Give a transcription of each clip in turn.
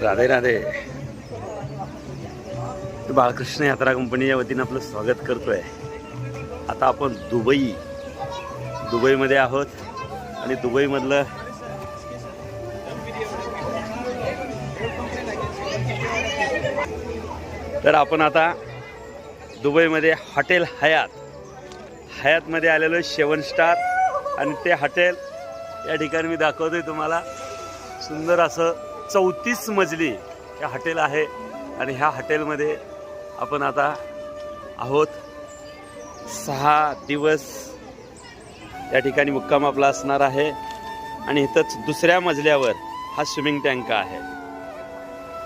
राधे राधे. बाळकृष्ण यात्रा कंपनीच्या वतीनं आपलं स्वागत करतोय. आता आपण दुबई दुबईमध्ये आहोत आणि दुबईमधलं तर आपण आता दुबईमध्ये हॉटेल हयात. हयातमध्ये आलेलो सेवन स्टार आणि ते हॉटेल या ठिकाणी मी दाखवतोय तुम्हाला. सुंदर असं चौतीस मजली हे हॉटेल आहे आणि ह्या हॉटेलमध्ये आपण आता आहोत. सहा दिवस या ठिकाणी मुक्काम आपला असणार आहे आणि इथंच दुसऱ्या मजल्यावर हा स्विमिंग टँक आहे.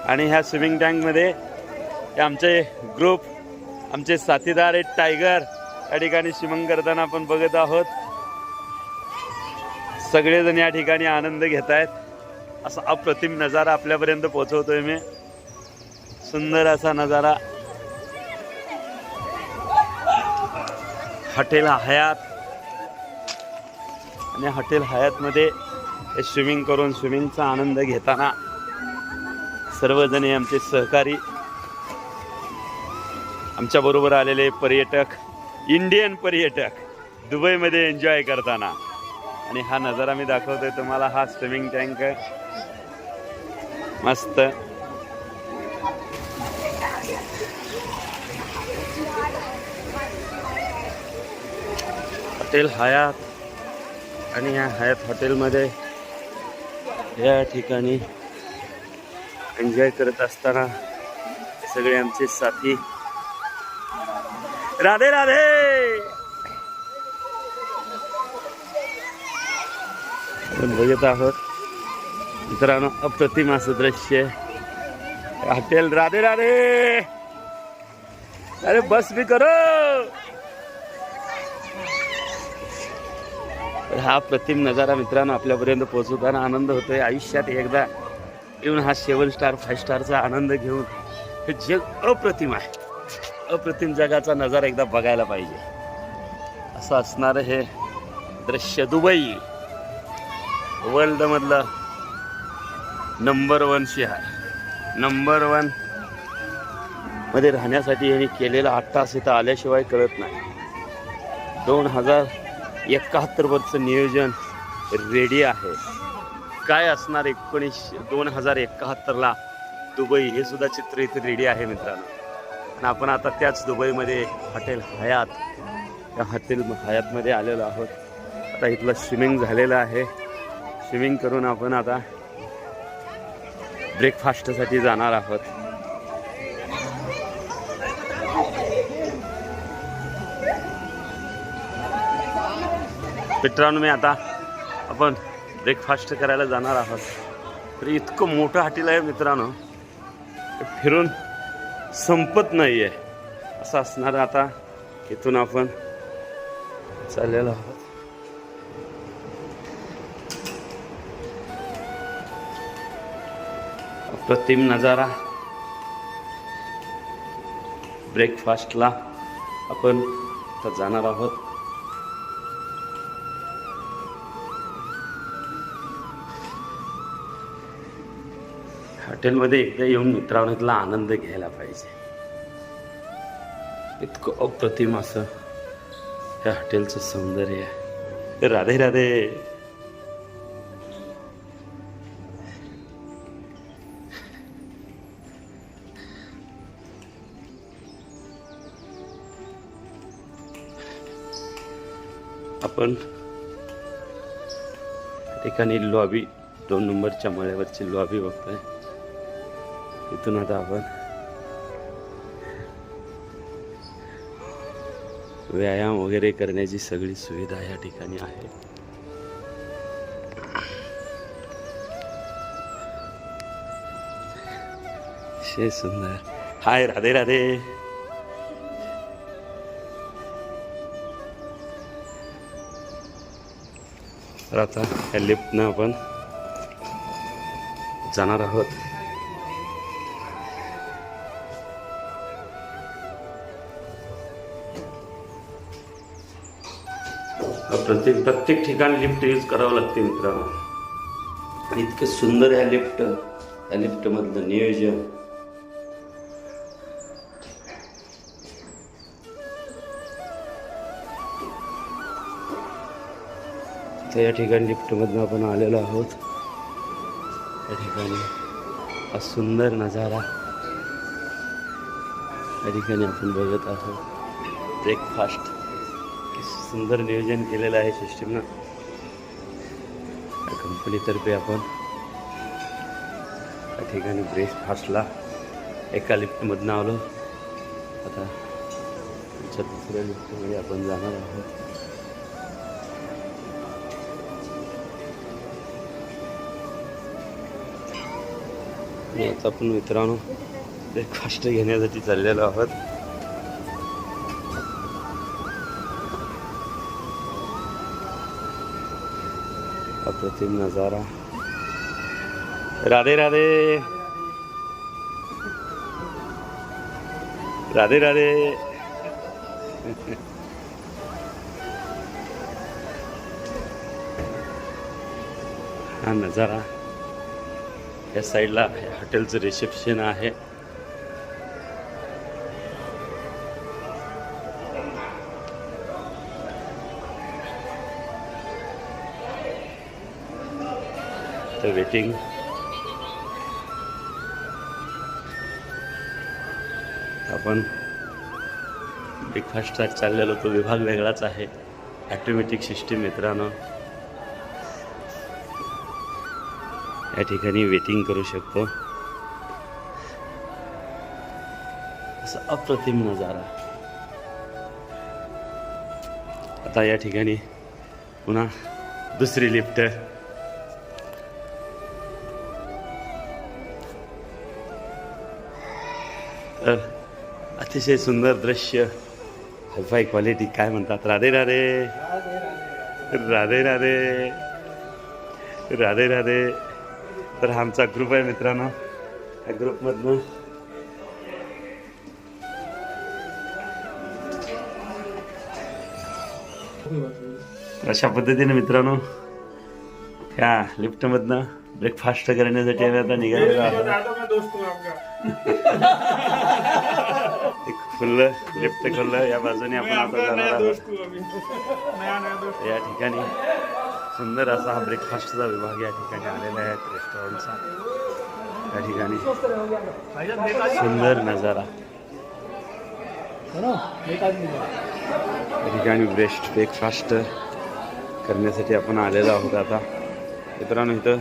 आणि ह्या स्विमिंग टँकमध्ये हे आमचे ग्रुप आमचे साथीदार आहेत टायगर या ठिकाणी स्विमिंग करताना आपण बघत आहोत. सगळेजण या ठिकाणी आनंद घेत आहेत असा अप्रतिम नजारा आपल्यापर्यंत पोहोचवतोय मी. सुंदर असा नजारा. Hotel Hyatt. आणि हॉटेल हयातमध्ये स्विमिंग करून स्विमिंगचा आनंद घेताना सर्वजण आमचे सहकारी आमच्याबरोबर आलेले पर्यटक इंडियन पर्यटक दुबईमध्ये एन्जॉय करताना. आणि हा नजारा मी दाखवतोय तुम्हाला हा स्विमिंग टँक मस्त. हॉटेल हयात आणि या हयात हॉटेलमध्ये या ठिकाणी एन्जॉय करत असताना हे सगळे आमचे साथी. राधे राधे! बघत आहोत. मित्रांनो अप्रतिम असं दृश्य हॉटेल राधे राधे अरे बस भी करो हा प्रतिम नजारा मित्रांनो आपल्यापर्यंत पोहोचवताना आनंद होतोय. आयुष्यात एकदा येऊन हा सेवन स्टार फाईव्ह स्टारचा आनंद घेऊन हे जग अप्रतिम आहे. अप्रतिम जगाचा नजारा एकदा बघायला पाहिजे. असं असणारं हे दृश्य दुबई. वर्ल्डमधलं नंबर वन शहर. नंबर वनमध्ये राहण्यासाठी यांनी केलेला आठ तास इथं आल्याशिवाय कळत नाही. दोन हजार एकाहत्तरवरचं नियोजन रेडी आहे. काय असणार एकोणीस दोन हजार एकाहत्तरला दुबई? हे सुद्धा चित्र इथे रेडी आहे मित्रांनो. आणि आपण आता त्याच दुबईमध्ये हॉटेल हयात त्या हॉटेल हयातमध्ये आलेलो आहोत. आता इथलं स्विमिंग झालेलं आहे. स्विमिंग करून आपण आता ब्रेकफास्टसाठी जाणार आहोत. मित्रांनो मी आता आपण ब्रेकफास्ट करायला जाणार आहोत. तर इतकं मोठं हॉटेल आहे मित्रांनो. फिरून संपत नाही आहे असं असणार आता. इथून आपण चाललेलो आहोत. प्रतिम नजारा. ब्रेकफास्टला आपण आता जाणार आहोत. हॉटेलमध्ये एकदा येऊन मित्रांनो इथला आनंद घ्यायला पाहिजे. इतकं अप्रतिम असं या हॉटेलचं सौंदर्य. आहे राधे राधे. आपण ठिकाणी लॉबी दोन नंबरच्या मळ्यावरची लॉबी बघतोय. इथून आता आपण व्यायाम वगैरे करण्याची सगळी सुविधा या ठिकाणी आहे. शे सुंदर. हाय राधे राधे. तर आता या लिफ्टनं आपण जाणार आहोत. प्रत्येक प्रत्येक ठिकाणी लिफ्ट यूज करावं लागते मित्रांनो. इतके सुंदर ह्या लिफ्ट या लिफ्टमधलं नियोजन. आता या ठिकाणी लिफ्टमधनं आपण आलेलो आहोत. या ठिकाणी हा सुंदर नजारा. या ठिकाणी आपण बघत आहोत. ब्रेकफास्ट सुंदर नियोजन केलेलं आहे सिस्टीमनं या कंपनीतर्फे आपण या ठिकाणी ब्रेकफास्टला एका लिफ्टमधनं आलो. आता आमच्या दुसऱ्या लिफ्टमध्ये आपण जाणार आहोत. आणि आता आपण मित्रांनो ब्रेकफास्ट घेण्यासाठी चाललेलो आहोत. अप्रतिम नजारा. राधे राधे. राधे राधे. हा नजारा. या साईडला हॉटेलचं रिसेप्शन आहे. तर वेटिंग आपण ब्रेकफास्टचा चाललेलो तो विभाग वेगळाच आहे. ॲटोमॅटिक सिस्टीम मित्रांनो. या ठिकाणी वेटिंग करू शकतो. असं अप्रतिम नजारा. आता या ठिकाणी पुन्हा दुसरी लिफ्ट तर अतिशय सुंदर दृश्य. हायफाय क्वालिटी काय म्हणतात? राधे राधे. राधे राधे. राधे राधे. तर हा आमचा ग्रुप आहे मित्रांनो. या ग्रुपमधनं अशा पद्धतीने मित्रांनो या लिफ्टमधनं ब्रेकफास्ट करण्यासाठी आम्ही आता निघालेलो आहोत. खुललं खुल्लं लिफ्ट खुल्लं या बाजूने आपण आता जाणार आहोत. या ठिकाणी. सुंदर असा हा ब्रेकफास्टचा विभाग या ठिकाणी आलेला आहे रेस्टॉरंटचा या ठिकाणी सुंदर नजारा. या ठिकाणी ब्रेस्ट ब्रेकफास्ट करण्यासाठी आपण आलेलो आहोत आता. मित्रांनो इथं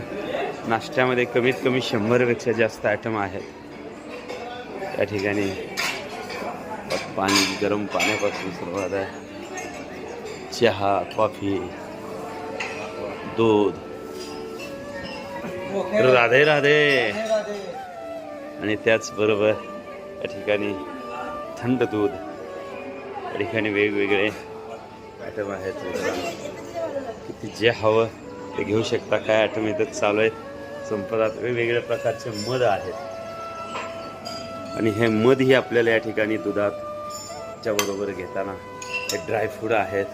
नाश्त्यामध्ये कमीत कमी शंभरपेक्षा जास्त आयटम आहेत. या ठिकाणी पाणी गरम पाण्यापासून सुरुवात आहे. चहा कॉफी दूध. राधे राधे. आणि त्याचबरोबर या ठिकाणी थंड दूध. या ठिकाणी वेगवेगळे आयटम आहेत. किती जे हवं ते घेऊ शकता. काय आयटम इथं चालू आहेत. संपदात वेगवेगळ्या प्रकारचे मध आहेत. आणि हे मध ही आपल्याला या ठिकाणी दुधात च्या बरोबर घेताना हे ड्रायफ्रूट आहेत.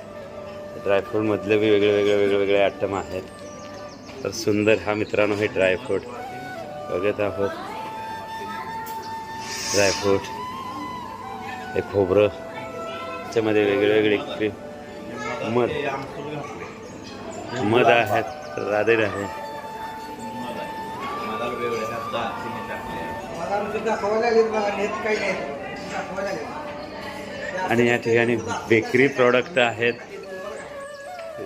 ड्रायफ्रूटमधले वेगळे वेगळे वेगळे वेगळे आयटम आहेत. तर सुंदर हा मित्रांनो हे ड्रायफ्रूट. बघत आहोत. ड्रायफ्रूट. हे खोबरं. त्याच्यामध्ये वेगळे वेगळे मध. मध आहेत. राधे आहे आणि या ठिकाणी बेकरी प्रॉडक्ट आहेत.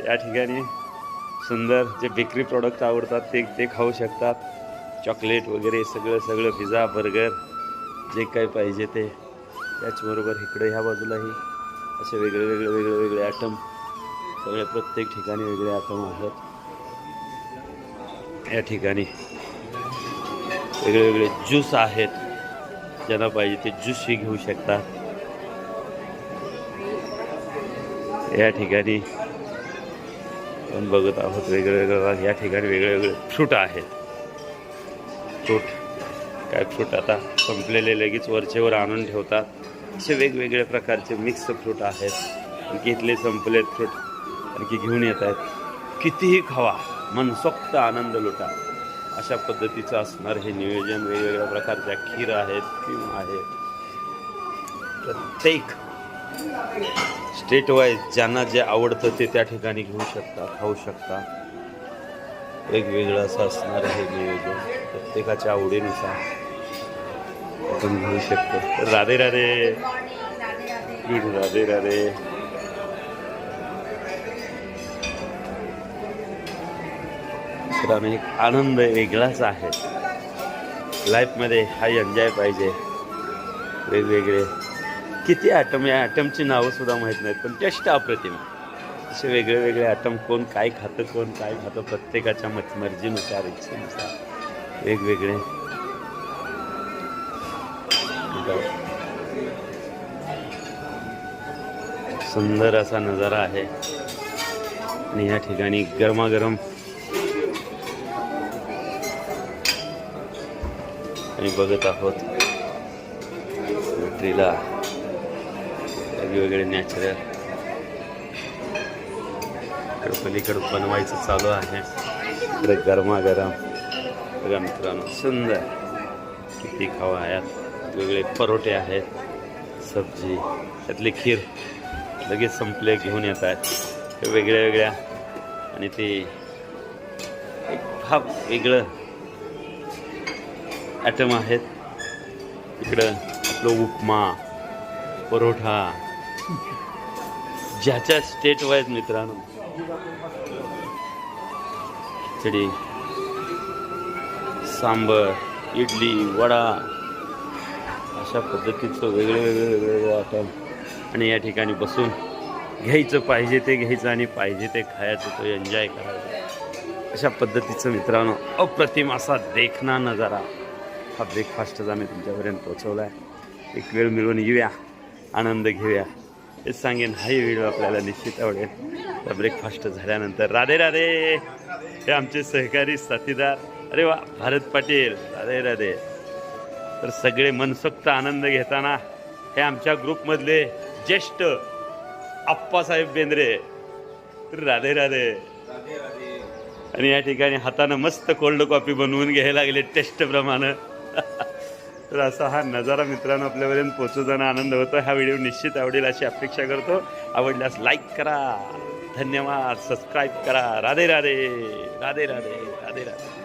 या ठिकाणी सुंदर जे बेकरी प्रॉडक्ट आवडतात ते ते खाऊ शकतात. चॉकलेट वगैरे सगळं सगळं पिझ्झा बर्गर जे काही पाहिजे ते. त्याचबरोबर इकडे ह्या बाजूलाही असे वेगळे वेगळे वेगळे वेगळे आयटम सगळे प्रत्येक ठिकाणी वेगळे आयटम आहेत. या ठिकाणी वेगळे वेगळे ज्यूस आहेत. ज्यांना पाहिजे ते ज्यूसही घेऊ शकतात. या ठिकाणी आपण बघत आहोत वेगळे या ठिकाणी वेगवेगळे फ्रूट आहेत. फ्रूट. काय फ्रूट आता संपलेले लगेच वरचेवर आणून ठेवतात. असे वेगवेगळ्या प्रकारचे मिक्स फ्रूट आहेत. आणखी इथले संपलेत फ्रूट आणखी घेऊन येत आहेत. कितीही खावा मनसोक्त आनंद लुटा. अशा पद्धतीचं असणार हे नियोजन. वेगवेगळ्या प्रकारच्या खीर आहेत किंवा आहेत. प्रत्येक स्टेट वाईज ज्यांना जे आवडतं ते त्या ठिकाणी घेऊ शकता खाऊ शकता वेगवेगळं असं असणार हे नियोजन प्रत्येकाच्या आवडीनुसार आपण घेऊ शकतो. राधे राधे. राधे राधे. मित्रांनो, एक आनंद वेगळाच आहे. लाईफमध्ये हा एन्जॉय पाहिजे. वेगवेगळे किती ॲटम या ॲटमची नावं सुद्धा माहीत नाहीत पण टेस्ट अप्रतिम असे वेगळे वेगळे ॲटम कोण काय खातं कोण काय खातं प्रत्येकाच्या मत मर्जीनुसार इच्छेनुसार वेगवेगळे. सुंदर असा नजारा आहे. आणि या ठिकाणी गरमागरम आणि बघत आहोत. ट्रीला वेगवेगळे नॅचरल पलीकडे बनवायचं चालू आहे. इकडे गरमागरम. बघा मित्रांनो सुंदर. किती खावा आहेत वेगळे परोठे आहेत. सब्जी त्यातली खीर लगेच संपले घेऊन येत आहेत. ते वेगळ्या वेगळ्या. आणि ते एक हा वेगळं ॲटम आहेत. इकडं आपलं उपमा परोठा. ज्याच्या स्टेट वाईज मित्रांनो. खिचडी सांबर इडली वडा अशा पद्धतीचं वेगळे वेगळे वेगळे वाटण आणि या ठिकाणी बसून घ्यायचं पाहिजे ते घ्यायचं आणि पाहिजे ते खायचं तो एन्जॉय करायचं. अशा पद्धतीचं मित्रांनो अप्रतिम असा देखना नजारा. हा ब्रेकफास्टचा मी तुमच्यापर्यंत पोचवला आहे एक वेळ मिळून येऊया. आनंद घेऊया. हेच सांगेन हाही व्हिडिओ आपल्याला निश्चित आवडेल. त्या ब्रेकफास्ट झाल्यानंतर. राधे राधे! हे आमचे सहकारी साथीदार. अरे वा भारत पाटील. राधे राधे! तर सगळे मनसोक्त आनंद घेताना हे आमच्या ग्रुपमधले ज्येष्ठ आप्पासाहेब बेंद्रे. तर राधे राधे! आणि या ठिकाणी हातानं मस्त कोल्ड कॉफी बनवून घ्यायला लागले टेस्टप्रमाणे तर असा हा नजारा मित्रांनो आपल्यापर्यंत पोचवताना आनंद होतो. हा व्हिडिओ निश्चित आवडेल अशी अपेक्षा करतो. आवडल्यास लाईक करा. धन्यवाद. सबस्क्राईब करा. राधे राधे. राधे राधे. राधे राधे.